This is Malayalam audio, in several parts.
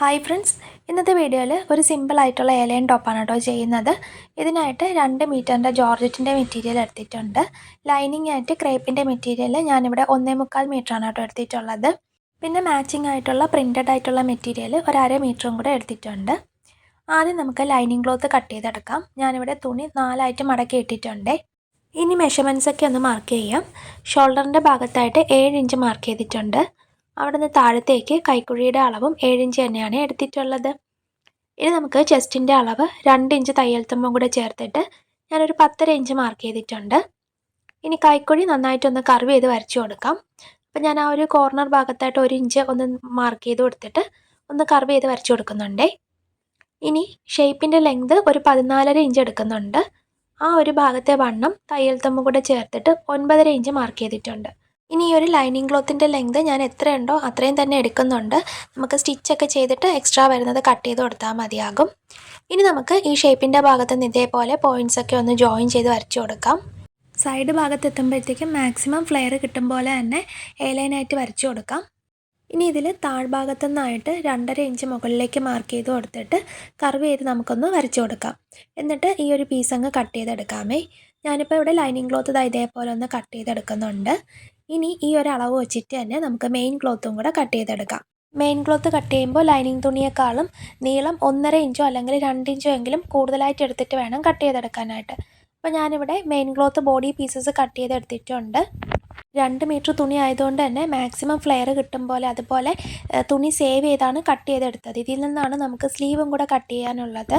ഹായ് ഫ്രണ്ട്സ് ഇന്നത്തെ വീഡിയോയിൽ ഒരു സിമ്പിൾ ആയിട്ടുള്ള ഏലയൻ ടോപ്പാണ് കേട്ടോ ചെയ്യുന്നത്. ഇതിനായിട്ട് രണ്ട് മീറ്ററിന്റെ ജോർജറ്റിന്റെ മെറ്റീരിയൽ എടുത്തിട്ടുണ്ട്. ലൈനിങ് ആയിട്ട് ക്രേപ്പിന്റെ മെറ്റീരിയൽ ഞാനിവിടെ ഒന്നേ മുക്കാൽ മീറ്ററാണ് കേട്ടോ എടുത്തിട്ടുള്ളത്. പിന്നെ മാച്ചിങ് ആയിട്ടുള്ള പ്രിന്റഡ് ആയിട്ടുള്ള മെറ്റീരിയൽ ഒരു അര മീറ്ററും കൂടെ എടുത്തിട്ടുണ്ട്. ആദ്യം നമുക്ക് ലൈനിങ് ക്ലോത്ത് കട്ട് ചെയ്തെടുക്കാം. ഞാനിവിടെ തുണി നാലായിട്ട് മടക്കി ഇട്ടിട്ടുണ്ട്. ഇനി മെഷർമെന്റ്സ് ഒക്കെ ഒന്ന് മാർക്ക് ചെയ്യാം. ഷോൾഡറിന്റെ ഭാഗത്തായിട്ട് ഏഴ് ഇഞ്ച് മാർക്ക് ചെയ്തിട്ടുണ്ട്. അവിടെ നിന്ന് താഴത്തേക്ക് കൈക്കുഴിയുടെ അളവും ഏഴിഞ്ച് തന്നെയാണ് എടുത്തിട്ടുള്ളത്. ഇനി നമുക്ക് ചെസ്റ്റിന്റെ അളവ് രണ്ട് ഇഞ്ച് തയ്യൽത്തുമ്പം കൂടെ ചേർത്തിട്ട് ഞാനൊരു പത്തര ഇഞ്ച് മാർക്ക് ചെയ്തിട്ടുണ്ട്. ഇനി കൈക്കുഴി നന്നായിട്ടൊന്ന് കർവ് ചെയ്ത് വരച്ചു കൊടുക്കാം. അപ്പം ഞാൻ ആ ഒരു കോർണർ ഭാഗത്തായിട്ട് ഒരു ഇഞ്ച് ഒന്ന് മാർക്ക് ചെയ്ത് കൊടുത്തിട്ട് ഒന്ന് കർവ് ചെയ്ത് വരച്ചു കൊടുക്കുന്നുണ്ടേ. ഇനി ഷേപ്പിന്റെ ലെങ്ത് ഒരു പതിനാലര ഇഞ്ച് എടുക്കുന്നുണ്ട്. ആ ഒരു ഭാഗത്തെ വണ്ണം തയ്യൽ കൂടെ ചേർത്തിട്ട് ഒൻപതര ഇഞ്ച് മാർക്ക് ചെയ്തിട്ടുണ്ട്. ഇനി ഈ ഒരു ലൈനിങ് ക്ലോത്തിന്റെ ലെങ്ത് ഞാൻ എത്രയുണ്ടോ അത്രയും തന്നെ എടുക്കുന്നുണ്ട്. നമുക്ക് സ്റ്റിച്ചൊക്കെ ചെയ്തിട്ട് എക്സ്ട്രാ വരുന്നത് കട്ട് ചെയ്ത് കൊടുത്താൽ മതിയാകും. ഇനി നമുക്ക് ഈ ഷേപ്പിന്റെ ഭാഗത്ത് നിന്ന് ഇതേപോലെ പോയിന്റ്സ് ഒക്കെ ഒന്ന് ജോയിൻ ചെയ്ത് വരച്ചു കൊടുക്കാം. സൈഡ് ഭാഗത്ത് എത്തുമ്പോഴത്തേക്കും മാക്സിമം ഫ്ലെയർ കിട്ടും പോലെ തന്നെ ഏലൈനായിട്ട് വരച്ചു കൊടുക്കാം. ഇനി ഇതിൽ താഴ്ഭാഗത്തു നിന്നായിട്ട് രണ്ടര ഇഞ്ച് മുകളിലേക്ക് മാർക്ക് ചെയ്ത് കൊടുത്തിട്ട് കർവ് ചെയ്ത് നമുക്കൊന്ന് വരച്ചു കൊടുക്കാം. എന്നിട്ട് ഈ ഒരു പീസ് അങ്ങ് കട്ട് ചെയ്തെടുക്കാമേ. ഞാനിപ്പോൾ ഇവിടെ ലൈനിങ് ക്ലോത്ത് ഇതാ ഇതേപോലെ ഒന്ന് കട്ട് ചെയ്തെടുക്കുന്നുണ്ട്. ഇനി ഈ ഒരു അളവ് വെച്ചിട്ട് തന്നെ നമുക്ക് മെയിൻ ക്ലോത്തും കൂടെ കട്ട് ചെയ്തെടുക്കാം. മെയിൻ ക്ലോത്ത് കട്ട് ചെയ്യുമ്പോൾ ലൈനിങ് തുണിയേക്കാളും നീളം ഒന്നര ഇഞ്ചോ അല്ലെങ്കിൽ രണ്ട് ഇഞ്ചോ എങ്കിലും കൂടുതലായിട്ട് എടുത്തിട്ട് വേണം കട്ട് ചെയ്തെടുക്കാനായിട്ട്. അപ്പോൾ ഞാനിവിടെ main cloth body pieces cut ചെയ്തെടുത്തിട്ടുണ്ട്. രണ്ട് മീറ്റർ തുണി ആയതുകൊണ്ട് തന്നെ മാക്സിമം ഫ്ലെയർ കിട്ടും പോലെ അതുപോലെ തുണി സേവ് ചെയ്താണ് കട്ട് ചെയ്തെടുത്തത്. ഇതിൽ നിന്നാണ് നമുക്ക് സ്ലീവും കൂടെ കട്ട് ചെയ്യാനുള്ളത്.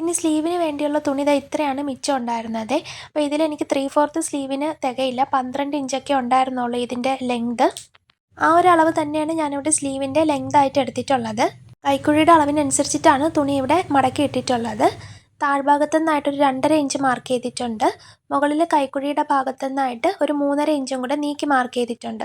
ഇനി സ്ലീവിന് വേണ്ടിയുള്ള തുണി ഇതാ ഇത്രയാണ് മിച്ചം ഉണ്ടായിരുന്നത്. അപ്പോൾ ഇതിൽ എനിക്ക് ത്രീ ഫോർത്ത് സ്ലീവിന് തികയില്ല. പന്ത്രണ്ട് ഇഞ്ചൊക്കെ ഉണ്ടായിരുന്നുള്ളൂ ഇതിന്റെ ലെങ്ത് ആ ഒരു അളവ് തന്നെയാണ് ഞാനിവിടെ സ്ലീവിന്റെ ലെങ്ത് ആയിട്ട് എടുത്തിട്ടുള്ളത്. കൈക്കുഴിയുടെ അളവിനനുസരിച്ചിട്ടാണ് തുണി ഇവിടെ മടക്കി ഇട്ടിട്ടുള്ളത്. താഴ്ഭാഗത്തു നിന്നായിട്ട് ഒരു രണ്ടര ഇഞ്ച് മാർക്ക് ചെയ്തിട്ടുണ്ട്. മുകളിൽ കൈക്കുഴിയുടെ ഭാഗത്തു നിന്നായിട്ട് ഒരു മൂന്നര ഇഞ്ചും കൂടെ നീക്കി മാർക്ക് ചെയ്തിട്ടുണ്ട്.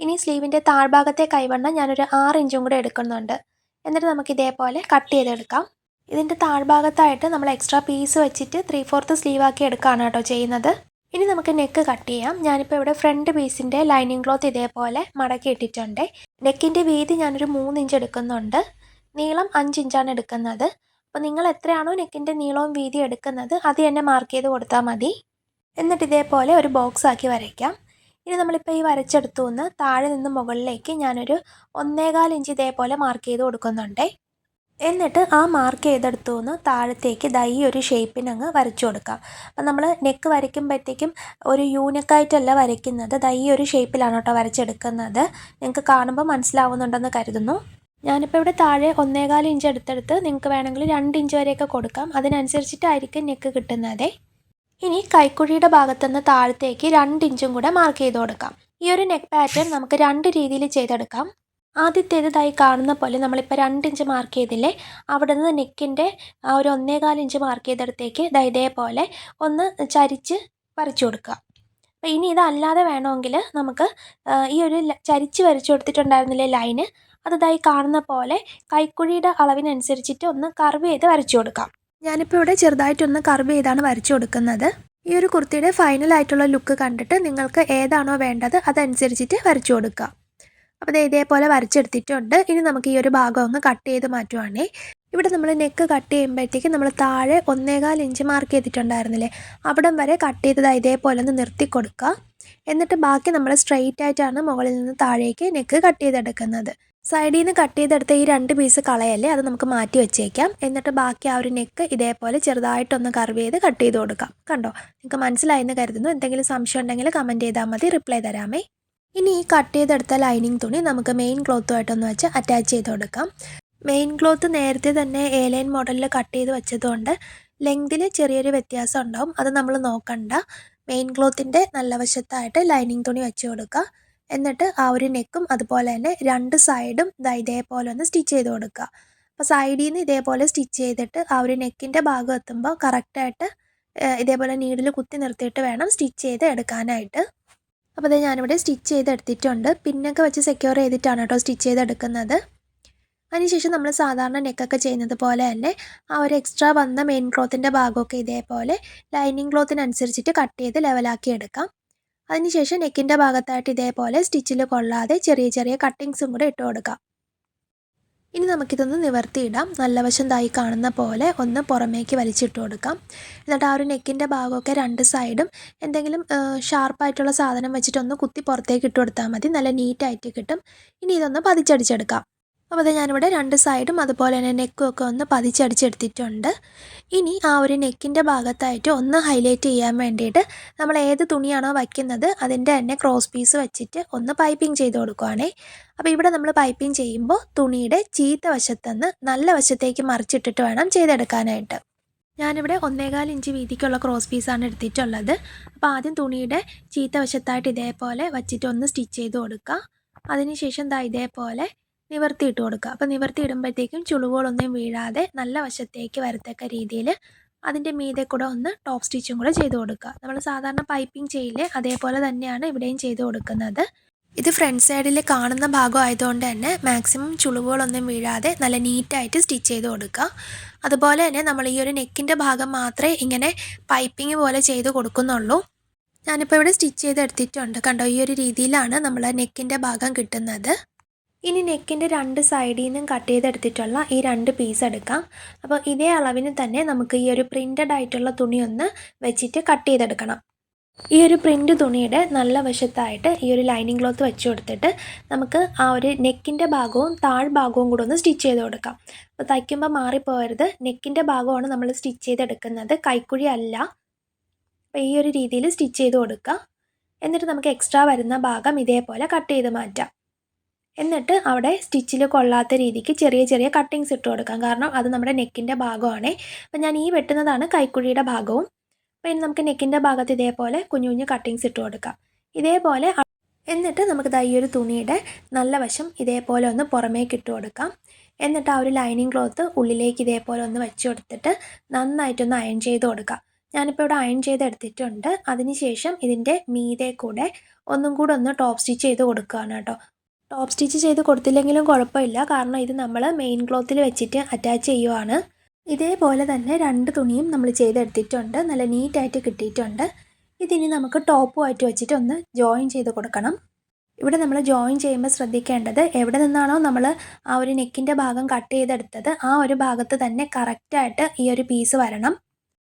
ഇനി സ്ലീവിന്റെ താഴ്ഭാഗത്തെ കൈവണ്ണം ഞാനൊരു ആറ് ഇഞ്ചും കൂടെ എടുക്കുന്നുണ്ട്. എന്നിട്ട് നമുക്ക് ഇതേപോലെ കട്ട് ചെയ്തെടുക്കാം. ഇതിന്റെ താഴ്ഭാഗത്തായിട്ട് നമ്മൾ എക്സ്ട്രാ പീസ് വെച്ചിട്ട് ത്രീ ഫോർത്ത് സ്ലീവ് ആക്കി എടുക്കുകയാണ് കേട്ടോ ചെയ്യുന്നത്. ഇനി നമുക്ക് നെക്ക് കട്ട് ചെയ്യാം. ഞാനിപ്പോൾ ഇവിടെ ഫ്രണ്ട് പീസിന്റെ ലൈനിങ് ക്ലോത്ത് ഇതേപോലെ മടക്കി ഇട്ടിട്ടുണ്ട്. നെക്കിന്റെ വീതി ഞാനൊരു മൂന്ന് ഇഞ്ച് എടുക്കുന്നുണ്ട്. നീളം അഞ്ച് ഇഞ്ചാണ് എടുക്കുന്നത്. അപ്പോൾ നിങ്ങൾ എത്രയാണോ നെക്കിന്റെ നീളവും വീതി എടുക്കുന്നത് അത് തന്നെ മാർക്ക് ചെയ്ത് കൊടുത്താൽ മതി. എന്നിട്ട് ഇതേപോലെ ഒരു ബോക്സ് ആക്കി വരയ്ക്കാം. ഇനി നമ്മളിപ്പോൾ ഈ വരച്ചെടുത്തു നിന്ന് താഴെ നിന്ന് മുകളിലേക്ക് ഞാനൊരു ഒന്നേകാൽ ഇഞ്ച് ഇതേപോലെ മാർക്ക് ചെയ്ത് കൊടുക്കുന്നുണ്ടേ. എന്നിട്ട് ആ മാർക്ക് ചെയ്തെടുത്തു നിന്ന് താഴത്തേക്ക് ദൈ ഒരു ഷേപ്പിനങ്ങ് വരച്ചു കൊടുക്കാം. അപ്പം നമ്മൾ നെക്ക് വരയ്ക്കുമ്പോഴത്തേക്കും ഒരു യൂണിക്കായിട്ടല്ല വരയ്ക്കുന്നത്. ദൈ ഒരു ഷേപ്പിലാണ് കേട്ടോ വരച്ചെടുക്കുന്നത്. നിങ്ങൾക്ക് കാണുമ്പോൾ മനസ്സിലാവുന്നുണ്ടെന്ന് കരുതുന്നു. ഞാനിപ്പോൾ ഇവിടെ താഴെ ഒന്നേകാൽ ഇഞ്ച് എടുത്തെടുത്ത് നിങ്ങൾക്ക് വേണമെങ്കിൽ രണ്ട് ഇഞ്ച് വരെയൊക്കെ കൊടുക്കാം. അതിനനുസരിച്ചിട്ടായിരിക്കും നെക്ക് കിട്ടുന്നതേ. ഇനി കൈക്കുഴിയുടെ ഭാഗത്തുനിന്ന് താഴത്തേക്ക് രണ്ട് ഇഞ്ചും കൂടെ മാർക്ക് ചെയ്ത് കൊടുക്കാം. ഈ ഒരു നെക്ക് പാറ്റേൺ നമുക്ക് രണ്ട് രീതിയിൽ ചെയ്തെടുക്കാം. ആദ്യത്തേതായി കാണുന്ന പോലെ നമ്മളിപ്പോൾ രണ്ട് ഇഞ്ച് മാർക്ക് ചെയ്തില്ലേ അവിടെ നിന്ന് നെക്കിന്റെ ആ ഒരു ഒന്നേകാൽ ഇഞ്ച് മാർക്ക് ചെയ്തിടത്തേക്ക് ഇതേപോലെ ഒന്ന് ചരിച്ച് വരച്ചു കൊടുക്കുക. അപ്പോൾ ഇനി ഇതല്ലാതെ വേണമെങ്കിൽ നമുക്ക് ഈ ഒരു ചരിച്ച് വരച്ചു കൊടുത്തിട്ടുണ്ടായിരുന്നില്ലേ ലൈന് അതായി കാണുന്ന പോലെ കൈക്കുഴിയുടെ അളവിനനുസരിച്ചിട്ട് ഒന്ന് കർവ് ചെയ്ത് വരച്ചു കൊടുക്കാം. ഞാനിപ്പോൾ ഇവിടെ ചെറുതായിട്ടൊന്ന് കർവ് ചെയ്താണ് വരച്ചു കൊടുക്കുന്നത്. ഈ ഒരു കുർത്തിയുടെ ഫൈനൽ ആയിട്ടുള്ള ലുക്ക് കണ്ടിട്ട് നിങ്ങൾക്ക് ഏതാണോ വേണ്ടത് അതനുസരിച്ചിട്ട് വരച്ചു കൊടുക്കുക. അപ്പോൾ ഇതേപോലെ വരച്ചെടുത്തിട്ടുണ്ട്. ഇനി നമുക്ക് ഈ ഒരു ഭാഗം ഒന്ന് കട്ട് ചെയ്ത് മാറ്റുവാണേ. ഇവിടെ നമ്മൾ നെക്ക് കട്ട് ചെയ്യുമ്പോഴത്തേക്ക് നമ്മൾ താഴെ ഒന്നേകാൽ ഇഞ്ച് മാർക്ക് ചെയ്തിട്ടുണ്ടായിരുന്നില്ലേ? അവിടം വരെ കട്ട് ചെയ്തത് ഇതേപോലെ ഒന്ന് നിർത്തി കൊടുക്കുക എന്നിട്ട് ബാക്കി നമ്മൾ സ്ട്രെയിറ്റ് ആയിട്ടാണ് മുകളിൽ നിന്ന് താഴേക്ക് നെക്ക് കട്ട് ചെയ്തെടുക്കുന്നത്. സൈഡിൽ നിന്ന് കട്ട് ചെയ്തെടുത്ത ഈ രണ്ട് പീസ് കളയല്ലേ? അത് നമുക്ക് മാറ്റി വെച്ചേക്കാം. എന്നിട്ട് ബാക്കി ആ ഒരു നെക്ക് ഇതേപോലെ ചെറുതായിട്ടൊന്ന് കർവ് ചെയ്ത് കട്ട് ചെയ്ത് കൊടുക്കാം. കണ്ടോ? നിങ്ങൾക്ക് മനസ്സിലായെന്ന് കരുതുന്നു. എന്തെങ്കിലും സംശയം ഉണ്ടെങ്കിൽ കമന്റ് ചെയ്താൽ മതി. റിപ്ലൈ തരാമേ. ഇനി ഈ കട്ട് ചെയ്തെടുത്ത ലൈനിങ് തുണി നമുക്ക് മെയിൻ ക്ലോത്തുമായിട്ടൊന്ന് വെച്ച് അറ്റാച്ച് ചെയ്ത് കൊടുക്കാം. മെയിൻ ക്ലോത്ത് നേരത്തെ തന്നെ എ ലൈൻ മോഡലിൽ കട്ട് ചെയ്ത് വെച്ചതുകൊണ്ട് ലെങ്തിൽ ചെറിയൊരു വ്യത്യാസം ഉണ്ടാവും. അത് നമ്മൾ നോക്കണ്ട. മെയിൻ ക്ലോത്തിന്റെ നല്ല വശത്തായിട്ട് ലൈനിങ് തുണി വെച്ച് കൊടുക്കുക എന്നിട്ട് ആ ഒരു നെക്കും അതുപോലെ തന്നെ രണ്ട് സൈഡും ഇതാ ഇതേപോലെ ഒന്ന് സ്റ്റിച്ച് ചെയ്ത് കൊടുക്കുക അപ്പോൾ സൈഡിൽ നിന്ന് ഇതേപോലെ സ്റ്റിച്ച് ചെയ്തിട്ട് ആ ഒരു നെക്കിന്റെ ഭാഗം എത്തുമ്പോൾ കറക്റ്റായിട്ട് ഇതേപോലെ നീഡിൽ കുത്തി നിർത്തിയിട്ട് വേണം സ്റ്റിച്ച് ചെയ്ത് എടുക്കാനായിട്ട്. അപ്പോൾ അത് ഞാനിവിടെ സ്റ്റിച്ച് ചെയ്തെടുത്തിട്ടുണ്ട്. പിന്നൊക്കെ വെച്ച് സെക്യൂർ ചെയ്തിട്ടാണ് കേട്ടോ സ്റ്റിച്ച് ചെയ്തെടുക്കുന്നത്. അതിനുശേഷം നമ്മൾ സാധാരണ നെക്കൊക്കെ ചെയ്യുന്നത് പോലെ തന്നെ ആ ഒരു എക്സ്ട്രാ വന്ന മെയിൻ ക്ലോത്തിന്റെ ഭാഗമൊക്കെ ഇതേപോലെ ലൈനിങ് ക്ലോത്തിനനുസരിച്ചിട്ട് കട്ട് ചെയ്ത് ലെവലാക്കി എടുക്കാം. അതിനുശേഷം നെക്കിന്റെ ഭാഗത്തായിട്ട് ഇതേപോലെ സ്റ്റിച്ചിൽ കൊള്ളാതെ ചെറിയ ചെറിയ കട്ടിങ്സും കൂടെ ഇട്ട് കൊടുക്കാം. ഇനി നമുക്കിതൊന്ന് നിവർത്തിയിടാം. നല്ല വശം തായി കാണുന്ന പോലെ ഒന്ന് പുറമേക്ക് വലിച്ചിട്ട് കൊടുക്കാം. എന്നിട്ട് ആ ഒരു നെക്കിന്റെ ഭാഗമൊക്കെ രണ്ട് സൈഡും എന്തെങ്കിലും ഷാർപ്പായിട്ടുള്ള സാധനം വെച്ചിട്ടൊന്ന് കുത്തി പുറത്തേക്ക് ഇട്ട് കൊടുത്താൽ മതി. നല്ല നീറ്റായിട്ട് കിട്ടും. ഇനി ഇതൊന്ന് പതിച്ചടിച്ചെടുക്കാം. അപ്പോൾ അത് ഞാനിവിടെ രണ്ട് സൈഡും അതുപോലെ തന്നെ നെക്കും ഒക്കെ ഒന്ന് പതിച്ചടിച്ചെടുത്തിട്ടുണ്ട്. ഇനി ആ ഒരു നെക്കിന്റെ ഭാഗത്തായിട്ട് ഒന്ന് ഹൈലൈറ്റ് ചെയ്യാൻ വേണ്ടിയിട്ട് നമ്മൾ ഏത് തുണിയാണോ വയ്ക്കുന്നത് അതിന്റെ തന്നെ ക്രോസ് പീസ് വെച്ചിട്ട് ഒന്ന് പൈപ്പിംഗ് ചെയ്ത് കൊടുക്കുവാണേ. അപ്പോൾ ഇവിടെ നമ്മൾ പൈപ്പിംഗ് ചെയ്യുമ്പോൾ തുണിയുടെ ചീത്ത വശത്തുനിന്ന് നല്ല വശത്തേക്ക് മറിച്ചിട്ടിട്ട് വേണം ചെയ്തെടുക്കാനായിട്ട്. ഞാനിവിടെ ഒന്നേകാൽ ഇഞ്ച് വീതിക്കുള്ള ക്രോസ് പീസാണ് എടുത്തിട്ടുള്ളത്. അപ്പോൾ ആദ്യം തുണിയുടെ ചീത്ത വശത്തായിട്ട് ഇതേപോലെ വച്ചിട്ട് ഒന്ന് സ്റ്റിച്ച് ചെയ്ത് കൊടുക്കുക അതിനുശേഷം ദാ ഇതേപോലെ നിവർത്തിയിട്ട് കൊടുക്കുക. അപ്പോൾ നിവർത്തി ഇടുമ്പോഴത്തേക്കും ചുളിവുകളൊന്നും വീഴാതെ നല്ല വശത്തേക്ക് വരത്തക്ക രീതിയിൽ അതിന്റെ മീതെ കൂടെ ഒന്ന് ടോപ്പ് സ്റ്റിച്ചും കൂടെ ചെയ്ത് കൊടുക്കുക. നമ്മൾ സാധാരണ പൈപ്പിംഗ് ചെയ്യില്ലേ അതേപോലെ തന്നെയാണ് ഇവിടെയും ചെയ്ത് കൊടുക്കുന്നത്. ഇത് ഫ്രണ്ട് സൈഡിൽ കാണുന്ന ഭാഗം ആയതുകൊണ്ട് തന്നെ മാക്സിമം ചുളിവുകളൊന്നും വീഴാതെ നല്ല നീറ്റായിട്ട് സ്റ്റിച്ച് ചെയ്ത് കൊടുക്കുക. അതുപോലെ തന്നെ നമ്മൾ ഈ ഒരു നെക്കിന്റെ ഭാഗം മാത്രമേ ഇങ്ങനെ പൈപ്പിംഗ് പോലെ ചെയ്ത് കൊടുക്കുന്നുള്ളൂ. ഞാനിപ്പോൾ ഇവിടെ സ്റ്റിച്ച് ചെയ്ത് എടുത്തിട്ടുണ്ട് കണ്ടോ? ഈ ഒരു രീതിയിലാണ് നമ്മൾ നെക്കിന്റെ ഭാഗം കിട്ടുന്നത്. ഇനി നെക്കിന്റെ രണ്ട് സൈഡിൽ നിന്നും കട്ട് ചെയ്തെടുത്തിട്ടുള്ള ഈ രണ്ട് പീസ് എടുക്കാം. അപ്പോൾ ഇതേ അളവിന് തന്നെ നമുക്ക് ഈ ഒരു പ്രിന്റഡ് ആയിട്ടുള്ള തുണി ഒന്ന് വെച്ചിട്ട് കട്ട് ചെയ്തെടുക്കണം. ഈ ഒരു പ്രിന്റ് തുണിയുടെ നല്ല വശത്തായിട്ട് ഈ ഒരു ലൈനിങ് ക്ലോത്ത് വെച്ച് കൊടുത്തിട്ട് നമുക്ക് ആ ഒരു നെക്കിന്റെ ഭാഗവും താഴ്ഭാഗവും കൂടെ ഒന്ന് സ്റ്റിച്ച് ചെയ്ത് കൊടുക്കാം. അപ്പോൾ തയ്ക്കുമ്പോൾ മാറിപ്പോകരുത് നെക്കിന്റെ ഭാഗമാണ് നമ്മൾ സ്റ്റിച്ച് ചെയ്തെടുക്കുന്നത്. കൈക്കുഴി അല്ല. അപ്പോൾ ഈ ഒരു രീതിയിൽ സ്റ്റിച്ച് ചെയ്ത് കൊടുക്കുക എന്നിട്ട് നമുക്ക് എക്സ്ട്രാ വരുന്ന ഭാഗം ഇതേപോലെ കട്ട് ചെയ്ത് മാറ്റാം. എന്നിട്ട് അവിടെ സ്റ്റിച്ചിൽ കൊള്ളാത്ത രീതിക്ക് ചെറിയ ചെറിയ കട്ടിങ്സ് ഇട്ട് കൊടുക്കാം. കാരണം അത് നമ്മുടെ നെക്കിന്റെ ഭാഗമാണ്. അപ്പം ഞാൻ ഈ വെട്ടുന്നതാണ് കൈക്കുഴിയുടെ ഭാഗവും. അപ്പോൾ ഇനി നമുക്ക് നെക്കിന്റെ ഭാഗത്ത് ഇതേപോലെ കുഞ്ഞു കുഞ്ഞു കട്ടിങ്സ് ഇട്ട് കൊടുക്കാം. ഇതേപോലെ എന്നിട്ട് നമുക്ക് ദാ ഈ ഒരു തുണിയുടെ നല്ല വശം ഇതേപോലെ ഒന്ന് പുറമേക്ക് ഇട്ട് കൊടുക്കാം. എന്നിട്ട് ആ ഒരു ലൈനിങ് ക്ലോത്ത് ഉള്ളിലേക്ക് ഇതേപോലെ ഒന്ന് വെച്ച് കൊടുത്തിട്ട് നന്നായിട്ടൊന്ന് അയൺ ചെയ്ത് കൊടുക്കാം. ഞാനിപ്പോൾ ഇവിടെ അയൺ ചെയ്തെടുത്തിട്ടുണ്ട് അതിനുശേഷം ഇതിന്റെ മീതെ കൂടെ ഒന്നും കൂടെ ഒന്ന് ടോപ്പ് സ്റ്റിച്ച് ചെയ്ത് കൊടുക്കുകയാണ് കേട്ടോ. ടോപ്പ് സ്റ്റിച്ച് ചെയ്ത് കൊടുത്തില്ലെങ്കിലും കുഴപ്പമില്ല. കാരണം ഇത് നമ്മൾ മെയിൻ ക്ലോത്തിൽ വെച്ചിട്ട് അറ്റാച്ച് ചെയ്യുവാണ്. ഇതേപോലെ തന്നെ രണ്ട് തുണിയും നമ്മൾ ചെയ്തെടുത്തിട്ടുണ്ട്. നല്ല നീറ്റായിട്ട് കിട്ടിയിട്ടുണ്ട്. ഇതിനി നമുക്ക് ടോപ്പുമായിട്ട് വെച്ചിട്ട് ഒന്ന് ജോയിൻ ചെയ്ത് കൊടുക്കണം. ഇവിടെ നമ്മൾ ജോയിൻ ചെയ്യുമ്പോൾ ശ്രദ്ധിക്കേണ്ടത് എവിടെ നിന്നാണോ നമ്മൾ ആ ഒരു നെക്കിന്റെ ഭാഗം കട്ട് ചെയ്തെടുത്തത് ആ ഒരു ഭാഗത്ത് തന്നെ കറക്റ്റായിട്ട് ഈ ഒരു പീസ് വരണം.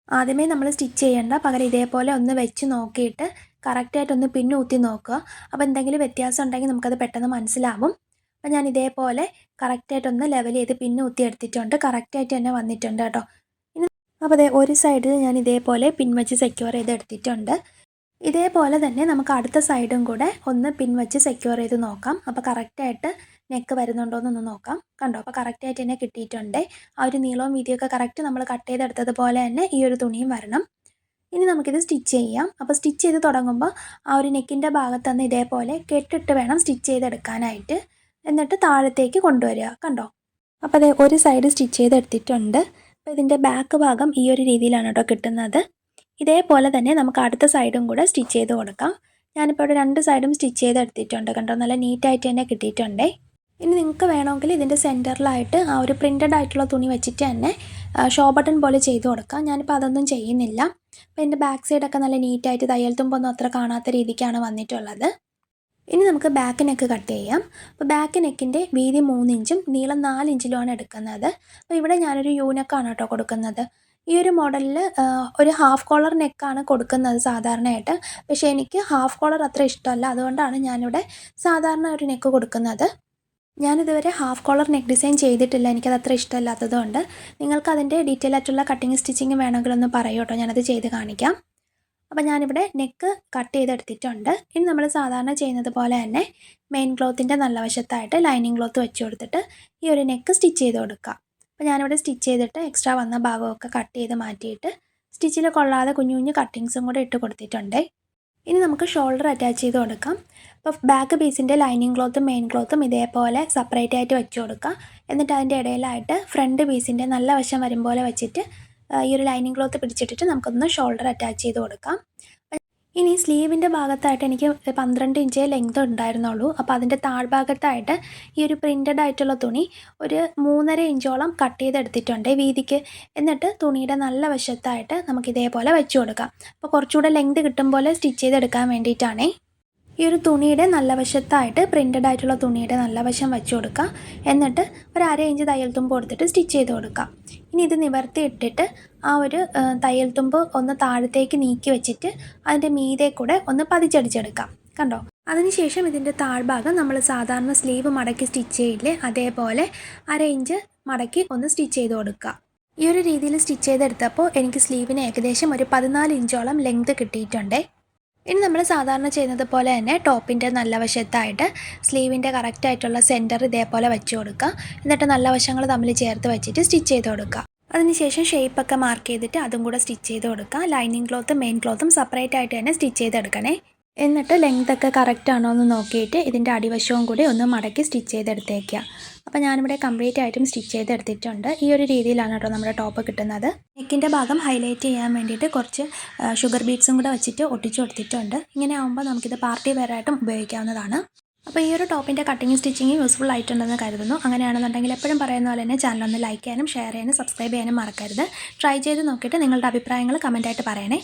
ആദ്യമേ നമ്മൾ സ്റ്റിച്ച് ചെയ്യേണ്ട. പകരം ഇതേപോലെ ഒന്ന് വെച്ച് നോക്കിയിട്ട് കറക്റ്റായിട്ടൊന്ന് പിന്നൂത്തി നോക്കുക. അപ്പോൾ എന്തെങ്കിലും വ്യത്യാസം ഉണ്ടെങ്കിൽ നമുക്കത് പെട്ടെന്ന് മനസ്സിലാവും. അപ്പോൾ ഞാൻ ഇതേപോലെ കറക്റ്റായിട്ടൊന്ന് ലെവൽ ചെയ്ത് പിന്നൂത്തി എടുത്തിട്ടുണ്ട്. കറക്റ്റായിട്ട് തന്നെ വന്നിട്ടുണ്ട് കേട്ടോ. ഇനി അപ്പോൾ അതെ ഒരു സൈഡിൽ ഞാൻ ഇതേപോലെ പിൻവച്ച് സെക്യൂർ ചെയ്ത് എടുത്തിട്ടുണ്ട്. ഇതേപോലെ തന്നെ നമുക്ക് അടുത്ത സൈഡും കൂടെ ഒന്ന് പിൻവച്ച് സെക്യൂർ ചെയ്ത് നോക്കാം. അപ്പോൾ കറക്റ്റായിട്ട് നെക്ക് വരുന്നുണ്ടോ എന്നൊന്ന് നോക്കാം. കണ്ടോ? അപ്പോൾ കറക്റ്റായിട്ട് തന്നെ കിട്ടിയിട്ടുണ്ട്. ആ ഒരു നീളവും വീതിയൊക്കെ കറക്റ്റ് നമ്മൾ കട്ട് ചെയ്തെടുത്തതുപോലെ തന്നെ ഈ ഒരു തുണിയും വരണം. ഇനി നമുക്കിത് സ്റ്റിച്ച് ചെയ്യാം. അപ്പോൾ സ്റ്റിച്ച് ചെയ്ത് തുടങ്ങുമ്പോൾ ആ ഒരു നെക്കിന്റെ ഭാഗത്ത് നിന്ന് ഇതേപോലെ കെട്ടിട്ട് വേണം സ്റ്റിച്ച് ചെയ്തെടുക്കാനായിട്ട്. എന്നിട്ട് താഴത്തേക്ക് കൊണ്ടുവരിക. കണ്ടോ? അപ്പോൾ അതേ ഒരു സൈഡ് സ്റ്റിച്ച് ചെയ്തെടുത്തിട്ടുണ്ട്. അപ്പോൾ ഇതിന്റെ ബാക്ക് ഭാഗം ഈ ഒരു രീതിയിലാണ് കേട്ടോ കിട്ടുന്നത്. ഇതേപോലെ തന്നെ നമുക്ക് അടുത്ത സൈഡും കൂടെ സ്റ്റിച്ച് ചെയ്ത് കൊടുക്കാം. ഞാനിപ്പോൾ ഇവിടെ രണ്ട് സൈഡും സ്റ്റിച്ച് ചെയ്തെടുത്തിട്ടുണ്ട്. കണ്ടോ? നല്ല നീറ്റായിട്ട് തന്നെ കിട്ടിയിട്ടുണ്ടേ. ഇനി നിങ്ങൾക്ക് വേണമെങ്കിൽ ഇതിന്റെ സെന്ററിലായിട്ട് ആ ഒരു പ്രിന്റഡ് ആയിട്ടുള്ള തുണി വെച്ചിട്ട് തന്നെ ഷോ ബട്ടൺ പോലെ ചെയ്ത് കൊടുക്കാം. ഞാനിപ്പോൾ അതൊന്നും ചെയ്യുന്നില്ല. അപ്പോൾ എന്റെ ബാക്ക് സൈഡൊക്കെ നല്ല നീറ്റായിട്ട് തയ്യൽ തുമ്പൊന്നും അത്ര കാണാത്ത രീതിക്കാണ് വന്നിട്ടുള്ളത്. ഇനി നമുക്ക് ബാക്ക് നെക്ക് കട്ട് ചെയ്യാം. അപ്പോൾ ബാക്ക് നെക്കിന്റെ വീതി മൂന്ന് ഇഞ്ചും നീളം നാല് ഇഞ്ചിലുമാണ് എടുക്കുന്നത്. അപ്പോൾ ഇവിടെ ഞാനൊരു യൂനക്കാണ് കേട്ടോ കൊടുക്കുന്നത്. ഈ ഒരു മോഡലിൽ ഒരു ഹാഫ് കോളർ നെക്കാണ് കൊടുക്കുന്നത് സാധാരണയായിട്ട്. പക്ഷേ എനിക്ക് ഹാഫ് കോളർ അത്ര ഇഷ്ടമല്ല. അതുകൊണ്ടാണ് ഞാനിവിടെ സാധാരണ ഒരു നെക്ക് കൊടുക്കുന്നത്. ഞാനിതുവരെ ഹാഫ് കോളർ നെക്ക് ഡിസൈൻ ചെയ്തിട്ടില്ല. എനിക്കത് അത്ര ഇഷ്ടമല്ലാത്തതുകൊണ്ട് നിങ്ങൾക്ക് അതിന്റെ ഡീറ്റെയിൽ ആയിട്ടുള്ള കട്ടിങ് സ്റ്റിച്ചിങ് വേണമെങ്കിൽ ഒന്ന് പറയൂ കേട്ടോ ഞാനത് ചെയ്ത് കാണിക്കാം. അപ്പോൾ ഞാനിവിടെ നെക്ക് കട്ട് ചെയ്തെടുത്തിട്ടുണ്ട്. ഇനി നമ്മൾ സാധാരണ ചെയ്യുന്നത് പോലെ തന്നെ മെയിൻ ക്ലോത്തിന്റെ നല്ല വശത്തായിട്ട് ലൈനിങ് ക്ലോത്ത് വെച്ച് കൊടുത്തിട്ട് ഈ ഒരു നെക്ക് സ്റ്റിച്ച് ചെയ്ത് കൊടുക്കുക. അപ്പോൾ ഞാനിവിടെ സ്റ്റിച്ച് ചെയ്തിട്ട് എക്സ്ട്രാ വന്ന ഭാഗമൊക്കെ കട്ട് ചെയ്ത് മാറ്റിയിട്ട് സ്റ്റിച്ചിൽ കൊള്ളാതെ കുഞ്ഞു കുഞ്ഞു കട്ടിങ്സും കൂടെ ഇട്ട് കൊടുത്തിട്ടുണ്ട്. ഇനി നമുക്ക് ഷോൾഡർ അറ്റാച്ച് ചെയ്ത് കൊടുക്കാം. അപ്പോൾ ബാക്ക് പീസിന്റെ ലൈനിങ് ക്ലോത്തും മെയിൻ ക്ലോത്തും ഇതേപോലെ സെപ്പറേറ്റ് ആയിട്ട് വെച്ച് കൊടുക്കുക എന്നിട്ട് അതിന്റെ ഇടയിലായിട്ട് ഫ്രണ്ട് പീസിന്റെ നല്ല വശം വരും പോലെ വെച്ചിട്ട് ഈ ഒരു ലൈനിങ് ക്ലോത്ത് പിടിച്ചിട്ടിട്ട് നമുക്കൊന്ന് ഷോൾഡർ അറ്റാച്ച് ചെയ്ത് കൊടുക്കാം. ഇനി സ്ലീവിന്റെ ഭാഗത്തായിട്ട് എനിക്ക് പന്ത്രണ്ട് ഇഞ്ചേ ലെങ്ത് ഉണ്ടായിരുന്നുള്ളൂ. അപ്പോൾ അതിന്റെ താഴ്ഭാഗത്തായിട്ട് ഈ ഒരു പ്രിന്റഡ് ആയിട്ടുള്ള തുണി ഒരു മൂന്നര ഇഞ്ചോളം കട്ട് ചെയ്തെടുത്തിട്ടുണ്ട് വീതിക്ക്. എന്നിട്ട് തുണിയുടെ നല്ല വശത്തായിട്ട് നമുക്ക് ഇതേപോലെ വെച്ച് കൊടുക്കാം. അപ്പോൾ കുറച്ചുകൂടെ ലെങ്ത് കിട്ടും പോലെ സ്റ്റിച്ച് ചെയ്തെടുക്കാൻ വേണ്ടിയിട്ടാണേ. ഈ ഒരു തുണിയുടെ നല്ല വശത്തായിട്ട് പ്രിന്റഡ് ആയിട്ടുള്ള തുണിയുടെ നല്ല വശം വെച്ച് കൊടുക്കുക എന്നിട്ട് ഒരു അര ഇഞ്ച് തയ്യൽ തുമ്പ് കൊടുത്തിട്ട് സ്റ്റിച്ച് ചെയ്ത് കൊടുക്കുക ഇനി ഇത് നിവർത്തി ഇട്ടിട്ട് ആ ഒരു തയ്യൽ തുമ്പ് ഒന്ന് താഴത്തേക്ക് നീക്കി വെച്ചിട്ട് അതിന്റെ മീതെ കൂടെ ഒന്ന് പതിച്ചടിച്ചെടുക്കാം. കണ്ടോ? അതിനുശേഷം ഇതിന്റെ താഴ്ഭാഗം നമ്മൾ സാധാരണ സ്ലീവ് മടക്കി സ്റ്റിച്ച് ചെയ്യില്ലേ അതേപോലെ അര ഇഞ്ച് മടക്കി ഒന്ന് സ്റ്റിച്ച് ചെയ്ത് കൊടുക്കുക. ഈ ഒരു രീതിയിൽ സ്റ്റിച്ച് ചെയ്തെടുത്തപ്പോൾ എനിക്ക് സ്ലീവിന് ഏകദേശം ഒരു പതിനാല് ഇഞ്ചോളം ലെങ്ത് കിട്ടിയിട്ടുണ്ട്. ഇനി നമ്മൾ സാധാരണ ചെയ്യുന്നത് പോലെ തന്നെ ടോപ്പിന്റെ നല്ല വശത്തായിട്ട് സ്ലീവിന്റെ കറക്റ്റായിട്ടുള്ള സെന്റർ ഇതേപോലെ വെച്ച് കൊടുക്കുക. എന്നിട്ട് നല്ല വശങ്ങൾ തമ്മിൽ ചേർത്ത് വെച്ചിട്ട് സ്റ്റിച്ച് ചെയ്ത് കൊടുക്കുക. അതിനുശേഷം ഷേപ്പൊക്കെ മാർക്ക് ചെയ്തിട്ട് അതും കൂടെ സ്റ്റിച്ച് ചെയ്ത് കൊടുക്കുക ലൈനിങ് ക്ലോത്തും മെയിൻ ക്ലോത്തും സെപ്പറേറ്റ് ആയിട്ട് തന്നെ സ്റ്റിച്ച് ചെയ്തെടുക്കണേ എന്നിട്ട് ലെങ്ത് ഒക്കെ കറക്റ്റ് ആണോ എന്ന് നോക്കിയിട്ട് ഇതിന്റെ അടിവശവും കൂടി ഒന്ന് മടക്കി സ്റ്റിച്ച് ചെയ്തെടുത്തേക്കുക അപ്പോൾ ഞാനിവിടെ കംപ്ലീറ്റ് ആയിട്ടും സ്റ്റിച്ച് ചെയ്തെടുത്തിട്ടുണ്ട് ഈ ഒരു രീതിയിലാണ് കേട്ടോ നമ്മുടെ ടോപ്പ് കിട്ടുന്നത്. നെക്കിന്റെ ഭാഗം ഹൈലൈറ്റ് ചെയ്യാൻ വേണ്ടിയിട്ട് കുറച്ച് ഷുഗർ ബീഡ്സും കൂടെ വെച്ചിട്ട് ഒട്ടിച്ചു കൊടുത്തിട്ടുണ്ട്. ഇങ്ങനെ ആകുമ്പോൾ നമുക്കിത് പാർട്ടി വെയറായിട്ടും ഉപയോഗിക്കാവുന്നതാണ്. അപ്പോൾ ഈ ഒരു ടോപ്പിന്റെ കട്ടിങ് സ്റ്റിച്ചിങ് യൂസ്ഫുൾ ആയിട്ടുണ്ടെന്ന് കരുതുന്നു. അങ്ങനെയാണെന്നുണ്ടെങ്കിൽ എപ്പോഴും പറയുന്ന പോലെ തന്നെ ചാനൽ ഒന്ന് ലൈക്ക് ചെയ്യാനും ഷെയർ ചെയ്യാനും സബ്സ്ക്രൈബ് ചെയ്യാനും മറക്കരുത്. ട്രൈ ചെയ്ത് നോക്കിയിട്ട് നിങ്ങളുടെ അഭിപ്രായങ്ങൾ കമന്റായിട്ട് പറയണേ.